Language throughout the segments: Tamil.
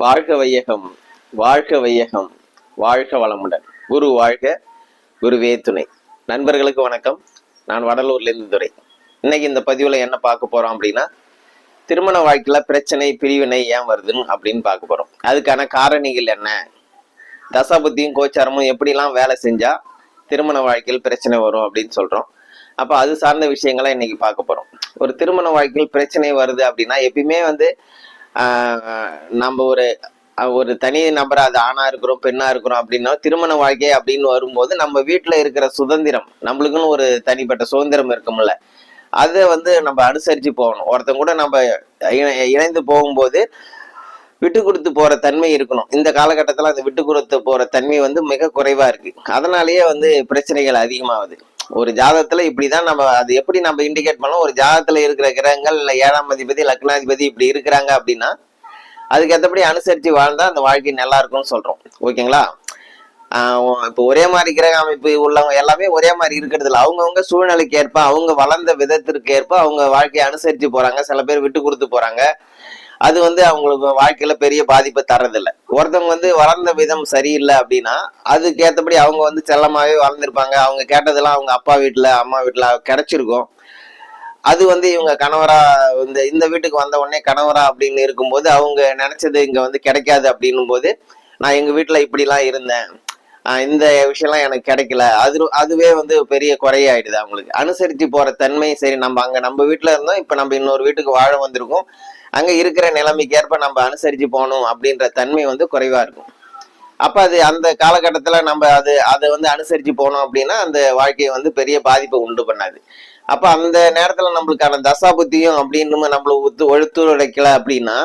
வாழ்க வையகம் வாழ்க வையகம் வாழ்க வளமுடன். குரு வாழ்க குருவே துணை. நண்பர்களுக்கு வணக்கம். நான் வடலூர்லேருந்து துறை இன்னைக்கு இந்த பதிவில் என்ன பார்க்க போறோம் அப்படின்னா திருமண வாழ்க்கையில பிரச்சனை பிரிவினை ஏன் வருதுன்னு அப்படின்னு பார்க்க போறோம். அதுக்கான காரணிகள் என்ன? தசாபுத்தியும் கோச்சாரமும் எப்படிலாம் வேலை செஞ்சா திருமண வாழ்க்கையில் பிரச்சனை வரும் அப்படின்னு சொல்றோம். அப்போ அது சார்ந்த விஷயங்களை இன்னைக்கு பார்க்க போறோம். ஒரு திருமண வாழ்க்கையில் பிரச்சனை வருது அப்படின்னா எப்பயுமே வந்து நம்ம ஒரு ஒரு தனி நபர் அது ஆணா இருக்கிறோம் பெண்ணா இருக்கிறோம் அப்படின்னா திருமண வாழ்க்கை அப்படின்னு வரும்போது நம்ம வீட்டுல இருக்கிற சுதந்திரம் நம்மளுக்குன்னு ஒரு தனிப்பட்ட சுதந்திரம் இருக்கும்ல. அதை வந்து நம்ம அனுசரிச்சு போகணும். ஒருத்தங்க கூட நம்ம இணைந்து போகும்போது விட்டு கொடுத்து போற தன்மை இருக்கணும். இந்த காலகட்டத்தில் அந்த விட்டு கொடுத்து போற தன்மை வந்து மிக குறைவா இருக்கு. அதனாலேயே வந்து பிரச்சனைகள் அதிகமாகுது. ஒரு ஜாதகத்துல இப்படிதான் நம்ம அது எப்படி நம்ம இண்டிகேட் பண்ணலாம் ஒரு ஜாதகத்துல இருக்கிற கிரகங்கள் இல்ல ஏழாம் அதிபதி லக்னாதிபதி இப்படி இருக்கிறாங்க அப்படின்னா அதுக்கு ஏற்றபடி அனுசரிச்சு வாழ்ந்தா அந்த வாழ்க்கை நல்லா இருக்கும்னு சொல்றோம். ஓகேங்களா? இப்போ ஒரே மாதிரி கிரக அமைப்பு உள்ளவங்க எல்லாமே ஒரே மாதிரி இருக்கிறது இல்லை. அவங்கவுங்க சூழ்நிலைக்கு ஏற்ப அவங்க வளர்ந்த விதத்திற்கு ஏற்ப அவங்க வாழ்க்கையை அனுசரிச்சு போறாங்க. சில பேர் விட்டு கொடுத்து போறாங்க. அது வந்து அவங்களுக்கு வாழ்க்கையில பெரிய பாதிப்பை தர்றதில்லை. ஒருத்தவங்க வந்து வளர்ந்த விதம் சரியில்லை அப்படின்னா அதுக்கேற்றபடி அவங்க வந்து செல்லமாவே வளர்ந்துருப்பாங்க. அவங்க கேட்டதெல்லாம் அவங்க அப்பா வீட்டுல அம்மா வீட்டில் கிடைச்சிருக்கும். அது வந்து இவங்க கணவரா இந்த இந்த வீட்டுக்கு வந்த உடனே கணவரா அப்படின்னு இருக்கும்போது அவங்க நினைச்சது இங்க வந்து கிடைக்காது அப்படின்னும் போது நான் எங்க வீட்டுல இப்படிலாம் இருந்தேன். இந்த விஷயம்லாம் எனக்கு கிடைக்கல. அது அதுவே வந்து பெரிய குறையாயிடுது அவங்களுக்கு. அனுசரிச்சு போற தன்மை சரி நம்ம அங்க நம்ம வீட்டுல இருந்தோம். இப்ப நம்ம இன்னொரு வீட்டுக்கு வாழ வந்திருக்கோம். அங்க இருக்கிற நிலைமைக்கு ஏற்ப நம்ம அனுசரிச்சு போகணும் அப்படின்ற தன்மை வந்து குறைவா இருக்கும். அப்ப அது அந்த காலகட்டத்துல நம்ம அது அதை வந்து அனுசரிச்சு போனோம் அப்படின்னா அந்த வாழ்க்கையை வந்து பெரிய பாதிப்பை உண்டு பண்ணாது. அப்ப அந்த நேரத்துல நம்மளுக்கான தசா புத்தியும் அப்படின்னு நம்மள ஒத்து ஒழுத்துழைக்கல அப்படின்னா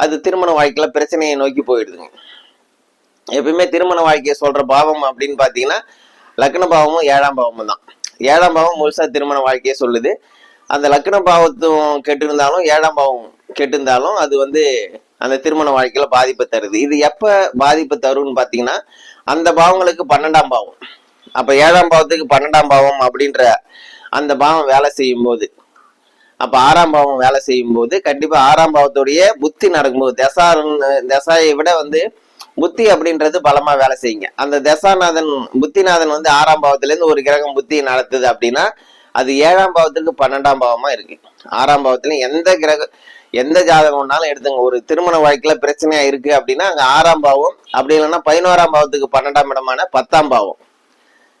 அது திருமண வாழ்க்கையில பிரச்சனையை நோக்கி போயிடுதுங்க. எப்பயுமே திருமண வாழ்க்கையை சொல்ற பாவம் அப்படின்னு பாத்தீங்கன்னா லக்ன பாவமும் ஏழாம் பாவமும் தான். ஏழாம் பாவம் முழுசா திருமண வாழ்க்கையை சொல்லுது. அந்த லக்ன பாவத்தும் கெட்டிருந்தாலும் ஏழாம் பாவம் கெட்டிருந்தாலும் அது வந்து அந்த திருமண வாழ்க்கையில பாதிப்பை தருது. இது எப்ப பாதிப்பு தரும்னு பாத்தீங்கன்னா அந்த பாவங்களுக்கு பன்னெண்டாம் பாவம். அப்ப ஏழாம் பாவத்துக்கு பன்னெண்டாம் பாவம் அப்படின்ற அந்த பாவம் வேலை செய்யும் போது அப்ப ஆறாம் பாவம் வேலை செய்யும் போது கண்டிப்பா ஆறாம் பாவத்துடைய புத்தி நடக்கும்போது தசா தசாயை விட வந்து புத்தி அப்படின்றது பலமா வேலை செய்யுங்க. அந்த தசாநாதன் புத்திநாதன் வந்து ஆறாம் பாவத்துல இருந்து ஒரு கிரகம் புத்தி நடத்துது அப்படின்னா அது ஏழாம் பாவத்துக்கு பன்னெண்டாம் பாவமா இருக்கு. ஆறாம் பாவத்துல எந்த கிரக எந்த ஜாதகம்னாலும் எடுத்துங்க. ஒரு திருமண வாழ்க்கையில பிரச்சனையா இருக்கு அப்படின்னா அங்க ஆறாம் பாவம் அப்படி இல்லைன்னா பதினோராம் பாவத்துக்கு பன்னெண்டாம் இடமான பத்தாம் பாவம்.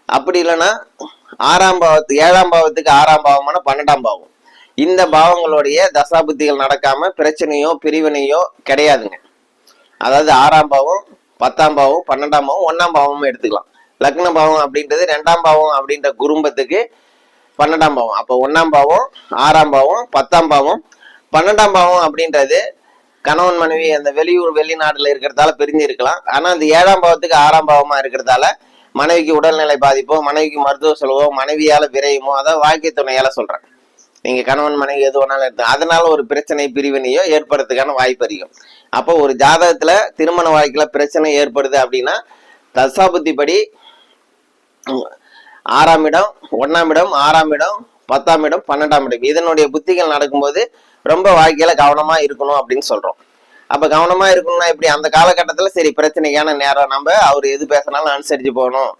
அப்படி இல்லைன்னா ஆறாம் பாவத்து ஏழாம் பாவத்துக்கு ஆறாம் பாவமான பன்னெண்டாம் பாவம். இந்த பாவங்களுடைய தசாபுத்திகள் நடக்காம பிரச்சனையோ பிரிவினையோ கிடையாதுங்க. அதாவது ஆறாம் பாவம் பத்தாம் பாவம் பன்னெண்டாம் பாவம் ஒன்னாம் பாவமும் எடுத்துக்கலாம். லக்ன பாவம் அப்படின்றது ரெண்டாம் பாவம் அப்படின்ற குடும்பத்துக்கு பன்னெண்டாம் பாவம். அப்போ ஒன்னாம் பாவம் ஆறாம் பாவம் பத்தாம் பாவம் பன்னெண்டாம் பாவம் அப்படின்றது கணவன் மனைவி அந்த வெளியூர் வெளிநாடுல இருக்கிறதால பிரிஞ்சு இருக்கலாம் ஆனா அந்த ஏழாம் பாவத்துக்கு ஆறாம் பாவமா இருக்கிறதால மனைவிக்கு உடல்நிலை பாதிப்போ மனைவிக்கு மருத்துவ செலவோ மனைவியால விரையுமோ அதான் வாழ்க்கை துணையால சொல்றேன். நீங்க கணவன் மனைவி எது வேணாலும் எடுத்து அதனால ஒரு பிரச்சனை பிரிவினையோ ஏற்படுறதுக்கான வாய்ப்பு அதிகம். அப்போ ஒரு ஜாதகத்துல திருமண வாழ்க்கையில பிரச்சனை ஏற்படுது அப்படின்னா தசாபுத்தி படி ஆறாம் இடம் ஒன்னாம் இடம் ஆறாம் இடம் பத்தாம் இடம் பன்னெண்டாம் இடம். இதனுடைய புத்திகள் நடக்கும்போது ரொம்ப வாழ்க்கையில கவனமா இருக்கணும் அப்படின்னு சொல்றோம். அப்ப கவனமா இருக்கணும்னா இப்படி அந்த காலகட்டத்துல சரி பிரச்சனைக்கான நேரம். நம்ம அவர் எது பேசினாலும் அனுசரிச்சு போகணும்.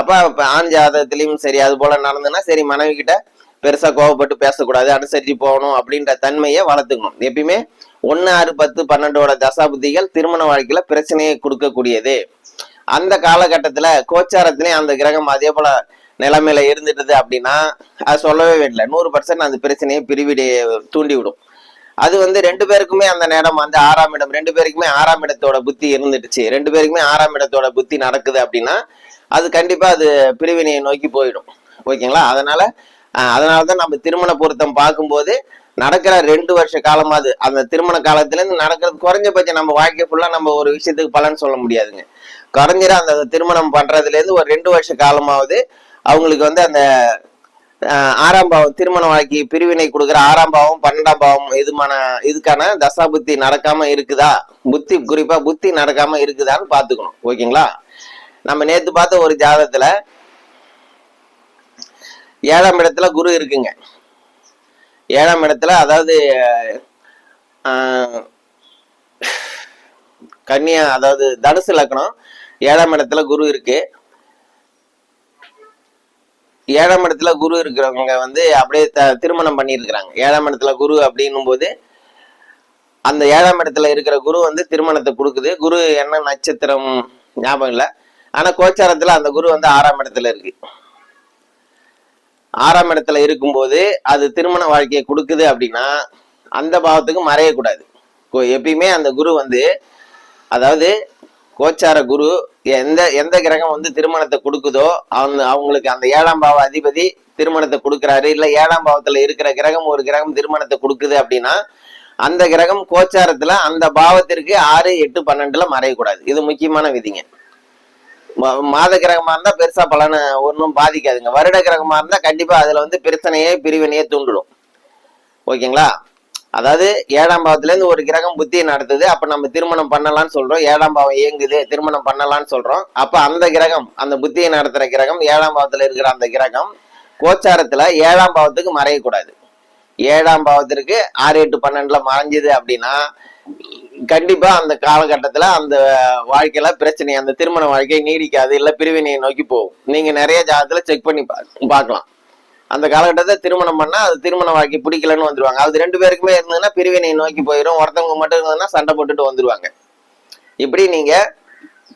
அப்ப ஆண் ஜாதகத்திலயும் சரி அது போல நடந்ததுன்னா சரி மனைவி கிட்ட பெருசா கோவப்பட்டு பேசக்கூடாது அனுசரிச்சு போகணும் அப்படின்ற தன்மையை வளர்த்துக்கணும். எப்பயுமே ஒன்னு ஆறு பத்து பன்னெண்டோட தசாபுத்திகள் திருமண வாழ்க்கையில பிரச்சனையை கொடுக்கக்கூடியது. அந்த காலகட்டத்துல கோச்சாரத்திலயும் அந்த கிரகம் அதே போல நிலைமையில இருந்துட்டுது அப்படின்னா அது சொல்லவே வேண்டிய நூறு பர்சன்ட் அந்த பிரச்சனையை பிரிவிட தூண்டி விடும் அது வந்து ரெண்டு பேருக்குமே அந்த நேரம் அந்த ஆறாம் இடம் ரெண்டு பேருக்குமே ஆறாம் இடத்தோட புத்தி இருந்துடுச்சு. ரெண்டு பேருக்குமே ஆறாம் இடத்தோட புத்தி நடக்குது அப்படின்னா அது கண்டிப்பா அது பிரிவினையை நோக்கி போயிடும். ஓகேங்களா? அதனால அஹ், அதனாலதான் நம்ம திருமண பொருத்தம் பார்க்கும்போது நடக்கிற ரெண்டு வருஷ காலமாவது அந்த திருமண காலத்துல இருந்து நடக்கிறது குறைஞ்சபட்சம் நம்ம வாழ்க்கை ஃபுல்லா நம்ம ஒரு விஷயத்துக்கு பலன் சொல்ல முடியாதுங்க. குறைஞ்சிட அந்த திருமணம் பண்றதுல இருந்து ஒரு ரெண்டு வருஷ காலமாவது அவங்களுக்கு வந்து அந்த ஆறாம் பாவம் திருமண வாழ்க்கை பிரிவினை கொடுக்குற ஆறாம் பாவம் பன்னெண்டாம் பாவம் இதுமான இதுக்கான தசா புத்தி நடக்காம இருக்குதா? புத்தி குறிப்பா புத்தி நடக்காம இருக்குதான்னு பாத்துக்கணும் ஓகேங்களா? நம்ம நேத்து பார்த்த ஒரு ஜாதகத்துல ஏழாம் இடத்துல குரு இருக்குங்க. ஏழாம் இடத்துல அதாவது கன்னியா அதாவது தனுசு லக்கணம் ஏழாம் இடத்துல குரு இருக்கு. ஏழாம் இடத்துல குரு இருக்கிறவங்க வந்து அப்படியே த- திருமணம் பண்ணியிருக்கிறாங்க. ஏழாம் இடத்துல குரு அப்படின்னும் போது அந்த ஏழாம் இடத்துல இருக்கிற குரு வந்து திருமணத்தை கொடுக்குது. குரு என்ன நட்சத்திரம் ஞாபகம் இல்லை. ஆனால் கோச்சாரத்தில் அந்த குரு வந்து ஆறாம் இடத்துல இருக்கு. ஆறாம் இடத்துல இருக்கும்போது அது திருமண வாழ்க்கையை கொடுக்குது அப்படின்னா அந்த பாவத்துக்கு மறையக்கூடாது. கோ- எப்பயுமே அந்த குரு வந்து அதாவது கோச்சார குரு எந்த எந்த கிரகம் வந்து திருமணத்தை கொடுக்குதோ அவங்க அவங்களுக்கு அந்த ஏழாம் பாவ அதிபதி திருமணத்தை கொடுக்குறாரு. இல்ல ஏழாம் பாவத்துல இருக்கிற கிரகம் ஒரு கிரகம் திருமணத்தை கொடுக்குது அப்படின்னா அந்த கிரகம் கோச்சாரத்துல அந்த பாவத்திற்கு ஆறு எட்டு பன்னெண்டுல மறையக்கூடாது. இது முக்கியமான விதிங்க. மாத கிரகமா இருந்தா பெருசா பலனை ஒன்றும் பாதிக்காதுங்க. வருட கிரகமா இருந்தா கண்டிப்பா அதுல வந்து பிரச்சனையே பிரிவினையே தூண்டிடும். ஓகேங்களா? அதாவது ஏழாம் பாவத்துல இருந்து ஒரு கிரகம் புத்தியை நடத்துது. அப்ப நம்ம திருமணம் பண்ணலாம்னு சொல்றோம். ஏழாம் பாவம் இயங்குது. திருமணம் பண்ணலாம்னு சொல்றோம். அப்ப அந்த கிரகம் அந்த புத்தியை நடத்துற கிரகம் ஏழாம் பாவத்துல இருக்கிற அந்த கிரகம் கோச்சாரத்துல ஏழாம் பாவத்துக்கு மறையக்கூடாது. ஏழாம் பாவத்திற்கு ஆறு எட்டு பன்னெண்டுல மறைஞ்சுது அப்படின்னா கண்டிப்பா அந்த காலகட்டத்துல அந்த வாழ்க்கையில பிரச்சனை அந்த திருமண வாழ்க்கை நீடிக்காது இல்ல பிரிவினையை நோக்கி போகும். நீங்க நிறைய ஜாதகத்துல செக் பண்ணி பா- பார்க்கலாம். அந்த காலகட்டத்தை திருமணம் பண்ணா அது திருமணம் வாழ்க்கை பிடிக்கலன்னு வந்துருவாங்க. அது ரெண்டு பேருக்குமே இருந்ததுன்னா பிரிவினை நோக்கி போயிடும் ஒருத்தவங்க மட்டும் இருந்ததுன்னா சண்டை போட்டுட்டு வந்துருவாங்க. இப்படி நீங்க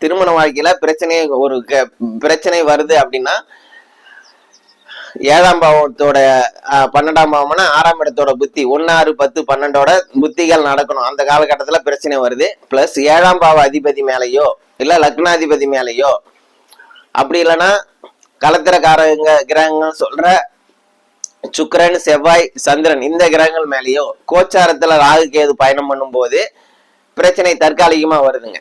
திருமண வாழ்க்கையில பிரச்சனை ஒரு பிரச்சனை வருது அப்படின்னா ஏழாம் பாவத்தோட பன்னெண்டாம் பாவம்னா ஆறாம் இடத்தோட புத்தி ஒன்னாறு பத்து பன்னெண்டோட புத்திகள் நடக்கணும். அந்த காலகட்டத்துல பிரச்சனை வருது. பிளஸ் ஏழாம் பாவ அதிபதி மேலேயோ இல்ல லக்னாதிபதி மேலேயோ அப்படி இல்லைன்னா கலத்திரக்காரங்க கிரகங்கள் சொல்ற சுக்கரன் செவ்வாய் சந்திரன் இந்த கிரகங்கள் மேலேயோ கோச்சாரத்துல ராகு கேது பயணம் பண்ணும்போது பிரச்சனை தற்காலிகமா வருதுங்க.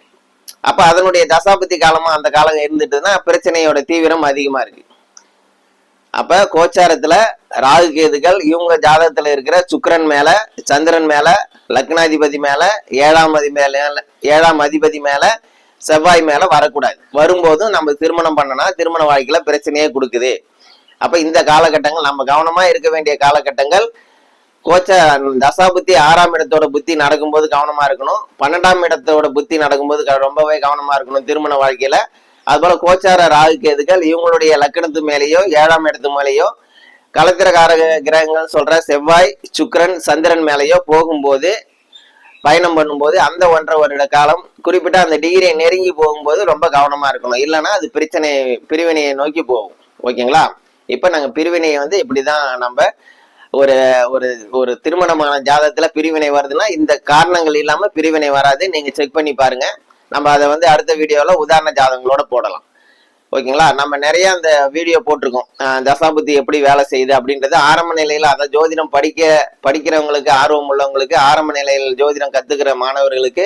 அப்ப அதனுடைய தசாபதி காலமா அந்த காலம் இருந்துட்டுன்னா பிரச்சனையோட தீவிரம் அதிகமா இருக்கு. அப்ப கோச்சாரத்துல ராகு கேதுகள் இவங்க ஜாதகத்துல இருக்கிற சுக்கரன் மேல சந்திரன் மேல லக்னாதிபதி மேல ஏழாம் அதி மேல ஏழாம் அதிபதி மேல செவ்வாய் மேல வரக்கூடாது. வரும்போதும் நம்ம திருமணம் பண்ணனா திருமண வாழ்க்கையில பிரச்சனையே கொடுக்குது. அப்ப இந்த காலகட்டங்கள் நம்ம கவனமா இருக்க வேண்டிய காலகட்டங்கள் கோச்ச தசாபுத்தி ஆறாம் இடத்தோட புத்தி நடக்கும்போது கவனமா இருக்கணும். பன்னெண்டாம் இடத்தோட புத்தி நடக்கும்போது ரொம்பவே கவனமா இருக்கணும் திருமண வாழ்க்கையில. அதுபோல கோச்சார ராகு கேதுகள் இவங்களுடைய லக்கணத்து மேலேயோ ஏழாம் இடத்து மேலேயோ கலத்திரகார கிரகங்கள் சொல்ற செவ்வாய் சுக்கரன் சந்திரன் மேலேயோ போகும்போது பயணம் பண்ணும்போது அந்த ஒன்றரை வருட காலம் குறிப்பிட்ட அந்த டிகிரியை நெருங்கி போகும்போது ரொம்ப கவனமா இருக்கணும். இல்லைன்னா அது பிரச்சனை பிரிவினையை நோக்கி போகும். ஓகேங்களா? இப்போ நாங்கள் பிரிவினையை வந்து இப்படி தான் நம்ம ஒரு ஒரு ஒரு திருமணமான ஜாதகத்துல பிரிவினை வருதுன்னா இந்த காரணங்கள் இல்லாம பிரிவினை வராது. நீங்க செக் பண்ணி பாருங்க. நம்ம அதை வந்து அடுத்த வீடியோல உதாரண ஜாதகங்களோட போடலாம். ஓகேங்களா? நம்ம நிறைய அந்த வீடியோ போட்டிருக்கோம். தசாபுத்தி எப்படி வேலை செய்யுது அப்படின்றது ஆரம்ப நிலையில அதான் ஜோதிடம் படிக்க படிக்கிறவங்களுக்கு ஆர்வம் உள்ளவங்களுக்கு ஆரம்ப நிலையில் ஜோதிடம் கத்துக்கிற மாணவர்களுக்கு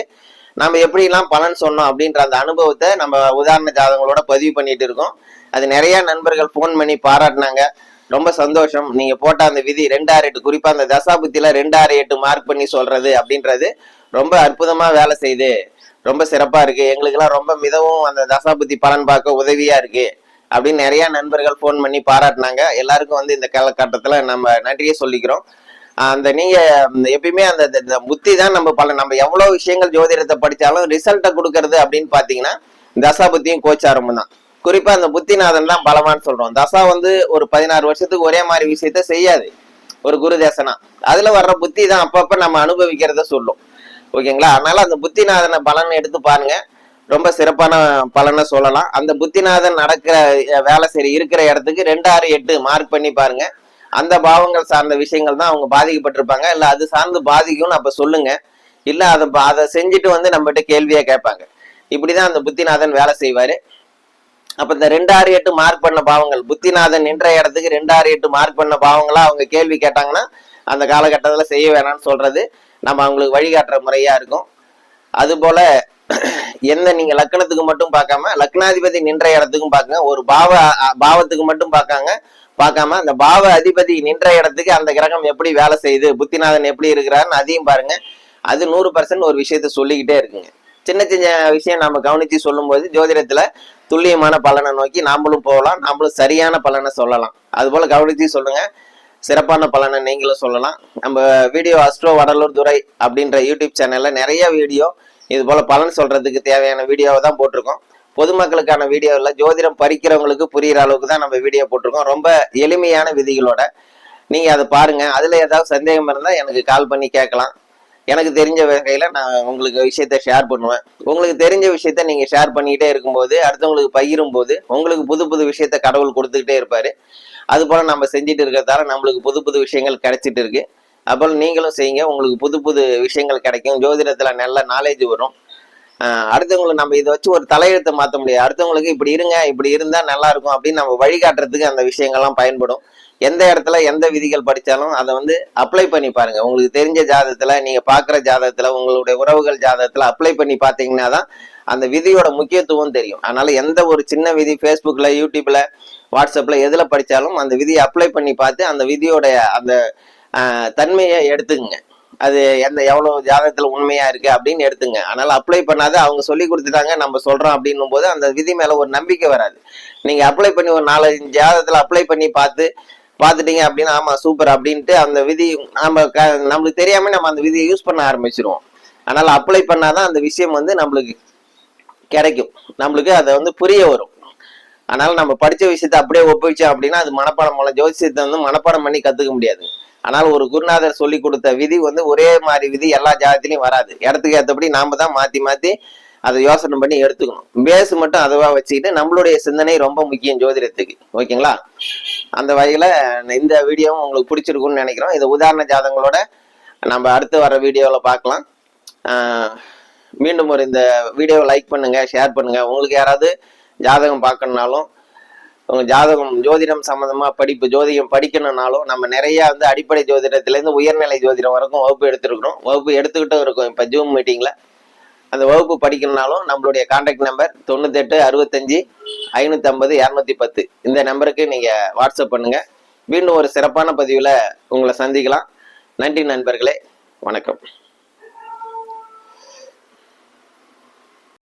நம்ம எப்படிலாம் பலன் சொன்னோம் அப்படின்ற அந்த அனுபவத்தை நம்ம உதாரண ஜாதகங்களோட பதிவு பண்ணிட்டு இருக்கோம். அது நிறைய நண்பர்கள் ஃபோன் பண்ணி பாராட்டினாங்க. ரொம்ப சந்தோஷம். நீங்க போட்ட அந்த விதி ரெண்டாயிரம் எட்டு குறிப்பா அந்த தசாபுத்தில ரெண்டாயிரம் எட்டு மார்க் பண்ணி சொல்றது அப்படின்றது ரொம்ப அற்புதமா வேலை செய்யுது. ரொம்ப சிறப்பா இருக்கு. எங்களுக்கெல்லாம் ரொம்ப மிதவும் அந்த தசாபுத்தி பலன் பார்க்க உதவியா இருக்கு அப்படின்னு நிறைய நண்பர்கள் ஃபோன் பண்ணி பாராட்டினாங்க. எல்லாருக்கும் வந்து இந்த காலகட்டத்துல நம்ம நன்றியை சொல்லிக்கிறோம். அந்த நீங்க எப்பயுமே அந்த புத்தி தான் நம்ம பல நம்ம எவ்வளவு விஷயங்கள் ஜோதிடத்தை படிச்சாலும் ரிசல்ட்டை கொடுக்கறது அப்படின்னு பாத்தீங்கன்னா தசாபுத்தியும் கோச்சாரமும் தான். குறிப்பா அந்த புத்திநாதன் தான் பலமான்னு சொல்றோம். தசா வந்து ஒரு பதினாறு வருஷத்துக்கு ஒரே மாதிரி விஷயத்த செய்யாது. ஒரு குரு தேசனா. அதுல வர்ற புத்தி தான் அப்பப்ப நம்ம அனுபவிக்கிறத சொல்லும். ஓகேங்களா? அதனால அந்த புத்திநாதனை பலன் எடுத்து பாருங்க. ரொம்ப சிறப்பான பலனை சொல்லலாம். அந்த புத்திநாதன் நடக்கிற வேலை சரி இருக்கிற இடத்துக்கு ரெண்டு ஆறு எட்டு மார்க் பண்ணி பாருங்க. அந்த பாவங்கள் சார்ந்த விஷயங்கள் தான் அவங்க பாதிக்கப்பட்டிருப்பாங்க. இல்ல அது சார்ந்து பாதிக்கும்னு அப்ப சொல்லுங்க. இல்ல அதை அதை செஞ்சுட்டு வந்து நம்மகிட்ட கேள்வியா கேட்பாங்க. இப்படிதான் அந்த புத்திநாதன் வேலை செய்வாரு. அப்ப இந்த ரெண்டு ஆறு எட்டு மார்க் பண்ண பாவங்கள். புத்திநாதன் நின்ற இடத்துக்கு ரெண்டு ஆறு எட்டு மார்க் பண்ண பாவங்களா அவங்க கேள்வி கேட்டாங்கன்னா அந்த காலகட்டத்துல செய்ய வேணாம்னு சொல்றது நம்ம அவங்களுக்கு வழிகாட்டுற முறையா இருக்கும். அதுபோல எந்த நீங்க லக்கணத்துக்கு மட்டும் பார்க்காம லக்னாதிபதி நின்ற இடத்துக்கும் பார்க்குங்க. ஒரு பாவ பாவத்துக்கு மட்டும் பார்க்காங்க. பார்க்காம அந்த பாவ அதிபதி நின்ற இடத்துக்கு அந்த கிரகம் எப்படி வேலை செய்யுது புத்திநாதன் எப்படி இருக்கிறாருன்னு அதையும் பாருங்க. அது நூறு பர்சன்ட் ஒரு விஷயத்த சொல்லிக்கிட்டே இருக்குங்க. சின்ன சின்ன விஷயம் நம்ம கவனித்து சொல்லும்போது ஜோதிடத்துல துல்லியமான பலனை நோக்கி நாமளும் போகலாம் நாமளும் சரியான பலனை சொல்லலாம். அதுபோல் கவனித்து சொல்லுங்கள் சொல்லுங்க. சிறப்பான பலனை நீங்களும் சொல்லலாம். நம்ம வீடியோ அஸ்ட்ரோ வடலூர் துறை அப்படின்ற யூடியூப் சேனல்ல நிறைய வீடியோ இது போல பலன் சொல்றதுக்கு தேவையான வீடியோவை தான் போட்டிருக்கோம். பொதுமக்களுக்கான வீடியோவில் ஜோதிடம் பறிக்கிறவங்களுக்கு புரிகிற அளவுக்கு தான் நம்ம வீடியோ போட்டிருக்கோம். ரொம்ப எளிமையான விதிகளோட நீங்கள் அதை பாருங்கள் அதில் ஏதாவது சந்தேகம் இருந்தால் எனக்கு கால் பண்ணி கேட்கலாம். எனக்கு தெரிஞ்ச வகையில நான் உங்களுக்கு விஷயத்த ஷேர் பண்ணுவேன். உங்களுக்கு தெரிஞ்ச விஷயத்த நீங்க ஷேர் பண்ணிக்கிட்டே இருக்கும்போது அடுத்தவங்களுக்கு பகிரும் போது உங்களுக்கு புது புது விஷயத்த கடவுள் கொடுத்துக்கிட்டே இருப்பாரு. அது போல நம்ம செஞ்சுட்டு இருக்கிறதால நம்மளுக்கு புது புது விஷயங்கள் கிடைச்சிட்டு இருக்கு. அப்போ நீங்களும் செய்யுங்க. உங்களுக்கு புது புது விஷயங்கள் கிடைக்கும். ஜோதிடத்துல நல்ல நாலேஜ் வரும். அடுத்தவங்களுக்கு நம்ம இதை வச்சு ஒரு தலையெழுத்தை மாற்ற முடியாது. அடுத்தவங்களுக்கு இப்படி இருங்க இப்படி இருந்தா நல்லா இருக்கும் அப்படின்னு நம்ம வழிகாட்டுறதுக்கு அந்த விஷயங்கள்லாம் பயன்படும். எந்த இடத்துல எந்த விதிகள் படித்தாலும் அதை வந்து அப்ளை பண்ணி பாருங்க. உங்களுக்கு தெரிஞ்ச ஜாதகத்துல நீங்க பாக்குற ஜாதகத்துல உங்களுடைய உறவுகள் ஜாதகத்துல அப்ளை பண்ணி பாத்தீங்கன்னா தான் அந்த விதியோட முக்கியத்துவம் தெரியும். அதனால எந்த ஒரு சின்ன விதி ஃபேஸ்புக்ல யூடியூப்ல வாட்ஸ்அப்ல எதுல படித்தாலும் அந்த விதியை அப்ளை பண்ணி பார்த்து அந்த விதியோட அந்த தன்மையை எடுத்துக்கங்க. அது எந்த எவ்வளவு ஜாதகத்துல உண்மையா இருக்கு அப்படின்னு எடுத்துங்க. அதனால அப்ளை பண்ணாத அவங்க சொல்லி கொடுத்துட்டாங்க நம்ம சொல்றோம் அப்படின்னும் போது அந்த விதி மேல ஒரு நம்பிக்கை வராது. நீங்க அப்ளை பண்ணி ஒரு நாலஞ்சு ஜாதகத்துல அப்ளை பண்ணி பார்த்து பார்த்துட்டீங்க அப்படின்னா ஆமா சூப்பர் அப்படின்ட்டு அந்த விதி நம்ம க- நம்மளுக்கு தெரியாம நம்ம அந்த விதியை யூஸ் பண்ண ஆரம்பிச்சிருவோம். அதனால அப்ளை பண்ணாதான் அந்த விஷயம் வந்து நம்மளுக்கு கிடைக்கும். நம்மளுக்கு அதை வந்து புரிய வரும். அதனால நம்ம படிச்ச விஷயத்தை அப்படியே ஒப்புவிச்சோம் அப்படின்னா அது மனப்பாடம் மூலம் ஜோதிஷத்தை வந்து மனப்பாடம் பண்ணி கத்துக்க முடியாது. ஆனால் ஒரு குருநாதர் சொல்லி கொடுத்த விதி வந்து ஒரே மாதிரி விதி எல்லா ஜாதத்திலையும் வராது. இடத்துக்கு ஏற்றபடி நாம தான் மாத்தி மாத்தி அதை யோசனை பண்ணி எடுத்துக்கணும். பேஸ் மட்டும் அதுவா வச்சுக்கிட்டு நம்மளுடைய சிந்தனை ரொம்ப முக்கியம் ஜோதிடத்துக்கு. ஓகேங்களா? அந்த வகையில இந்த வீடியோவும் உங்களுக்கு பிடிச்சிருக்கும்னு நினைக்கிறோம். இது உதாரண ஜாதங்களோட நம்ம அடுத்து வர வீடியோவில் பார்க்கலாம். மீண்டும் ஒரு இந்த வீடியோவை லைக் பண்ணுங்க ஷேர் பண்ணுங்க. உங்களுக்கு யாராவது ஜாதகம் பார்க்கணுனாலும் உங்கள் ஜாதகம் ஜோதிடம் சம்மந்தமாக படிப்பு ஜோதிடம் படிக்கணும்னாலும் நம்ம நிறையா வந்து அடிப்படை ஜோதிடத்துலேருந்து உயர்நிலை ஜோதிடம் வரைக்கும் வகுப்பு எடுத்துருக்குறோம். வகுப்பு எடுத்துக்கிட்டும் இருக்கும். இப்போ ஜூம் மீட்டிங்கில் அந்த வகுப்பு படிக்கணும்னாலும் நம்மளுடைய கான்டாக்ட் நம்பர் தொண்ணூத்தெட்டு அறுபத்தஞ்சு ஐநூத்தி ஐம்பது இரநூத்தி பத்து இந்த நம்பருக்கு நீங்க வாட்ஸ்அப் பண்ணுங்க. மீண்டும் ஒரு சிறப்பான பதிவுல உங்களை சந்திக்கலாம். நன்றி நண்பர்களே. வணக்கம்.